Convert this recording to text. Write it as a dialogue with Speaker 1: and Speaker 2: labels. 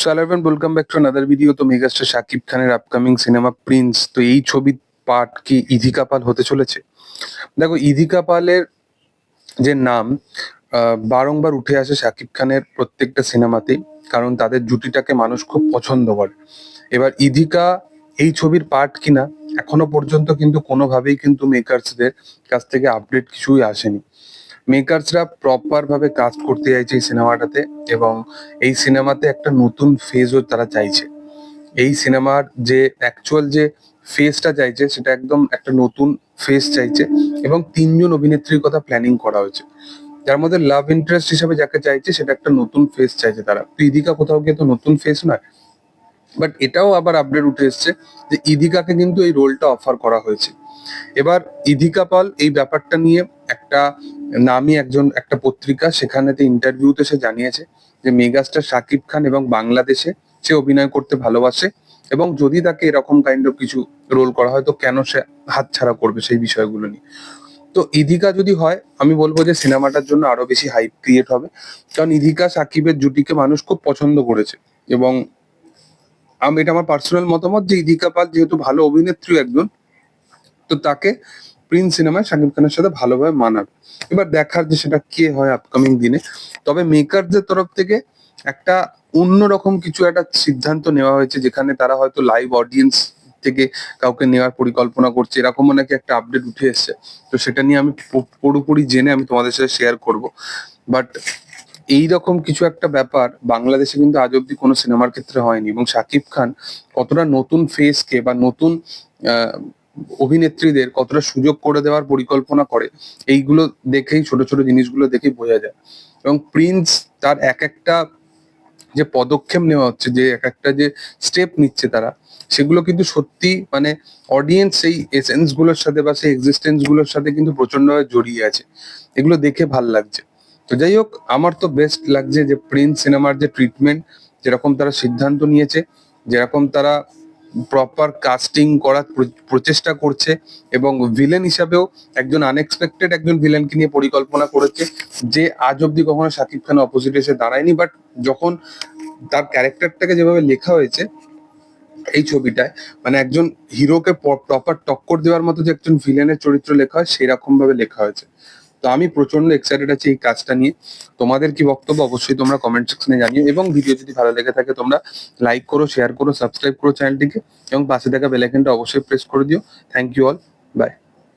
Speaker 1: So everyone welcome back to another video তো megastar Shakib খানের upcoming cinema Prince তো এই ছবির পার্ট কি ইধিকা পাল হতে চলেছে? দেখো ইধিকা পালের যে নাম বারংবার উঠে আসে শাকিব খানের প্রত্যেকটা সিনেমাতেই কারণ তাদের জুটিটাকে মানুষ খুব পছন্দ করে। এবার ইধিকা এই ছবির পার্ট কিনা, এখনও পর্যন্ত কিন্তু কোনোভাবেই কিন্তু মেকার্সদের কাছ থেকে আপডেট কিছুই আসেনি। মেকার্সরা প্রপার ভাবে কাজ করতে চাইছে এই সিনেমাটাতে এবং এই সিনেমাতে একটা নতুন ফেজও তারা চাইছে। এই সিনেমার যে অ্যাকচুয়াল যে ফেজটা চাইছে, সেটা একদম একটা নতুন ফেজ চাইছে এবং তিনজন অভিনেত্রীর কথা প্ল্যানিং করা হয়েছে। যার মধ্যে লাভ ইন্টারেস্ট হিসাবে যাকে চাইছে, সেটা একটা নতুন ফেস চাইছে তারা। তো ইদিকা কোথাও গিয়ে তো নতুন ফেস নয়? বাট এটাও আবার আপডেট উঠে এসছে যে ইদিকাকে কিন্তু এই রোলটা অফার করা হয়েছে। এবার ইধিকা পাল এই ব্যাপারটা নিয়ে একটা নামি একজন, একটা পত্রিকা সেখানেতে ইন্টারভিউতে সে জানিয়েছে যে মেগাস্টার শাকিব খান এবং বাংলাদেশে সে অভিনয় করতে ভালোবাসে এবং যদি তাকে এরকম কাইন্ড অফ কিছু রোল করা হয়, তো কেন সে হাতছাড়া করবে সেই বিষয়গুলো নিয়ে? তো ইধিকা যদি হয়, আমি বলব যে সিনেমাটার জন্য আরও বেশি হাইপ ক্রিয়েট হবে। কারণ ইধিকা সাকিবের জুটিকে মানুষ খুব পছন্দ করেছে এবং আমি, এটা আমার পার্সোনাল মতামত যে ইধিকা পাল যেহেতু ভালো অভিনেত্রী একজন, তো তাকে প্রিন্স সিনেমায় শাকিব খানের সাথে ভালোভাবে মানাবে। এবার দেখার যে সেটা কে হয় আপকামিং দিনে, তবে মেকারদের তরফ থেকে একটা অন্যরকম কিছু একটা সিদ্ধান্ত নেওয়া হয়েছে, যেখানে তারা হয়তো লাইভ অডিয়েন্স থেকে কাউকে নেওয়ার পরিকল্পনা করছে, এরকমও নাকি একটা আপডেট উঠে এসেছে। তো সেটা নিয়ে আমি পুরোপুরি জেনে আমি তোমাদের সাথে শেয়ার করব। বাট এইরকম কিছু একটা ব্যাপার বাংলাদেশে কিন্তু আজ অব্দি কোনো সিনেমার ক্ষেত্রে হয়নি এবং শাকিব খান কতটা নতুন ফেসকে বা নতুন অভিনেত্রীদের কতটা সুযোগ করে দেওয়ার পরিকল্পনা করে, এইগুলো দেখেই, ছোট ছোট জিনিসগুলো দেখেই বোঝা যায়। এবং প্রিন্স তার এক একটা যে পদক্ষেপ নেওয়া হচ্ছে, যে এক একটা যে স্টেপ নিচ্ছে তারা, সেগুলো কিন্তু সত্যি মানে অডিয়েন্স সেই এসেন্সগুলোর সাথে বা সেই এক্সিস্টেন্সগুলোর সাথে কিন্তু প্রচন্ডভাবে জড়িয়ে আছে। এগুলো দেখে ভালো লাগছে। তো যাই হোক, আমার তো বেস্ট লাগছে যে প্রিন্স সিনেমার যে ট্রিটমেন্ট যেরকম তারা সিদ্ধান্ত নিয়েছে, যেরকম তারা প্রপার কাস্টিং করার প্র- প্রচেষ্টা করছে এবং ভিলেন হিসাবেও একজন আনএক্সপেক্টেড একজন ভিলেনকে নিয়ে পরিকল্পনা করেছে, যে আজ অব্দি কখনো শাকিব খান অপোজিটে এসে দাঁড়ায়নি বাট যখন তার ক্যারেক্টারটাকে যেভাবে লেখা হয়েছে, এই ছবিটায় মানে একজন হিরোকে প্রপার টক্কর দেওয়ার মতো যে একজন ভিলেনের চরিত্র লেখা হয় সেরকম ভাবে লেখা হয়েছে। তো আমি প্রচণ্ড এক্সাইটেড আছি এই কাজটা নিয়ে। তোমাদের কি বক্তব্য অবশ্যই তোমরা কমেন্ট সেকশনে জানিও এবং ভিডিও যদি ভালো লেগে থাকে তোমরা লাইক করো শেয়ার করো সাবস্ক্রাইব করো চ্যানেলটিকে এবং পাশে থাকা বেলাইকনটা অবশ্যই প্রেস করে দিও। Thank you all by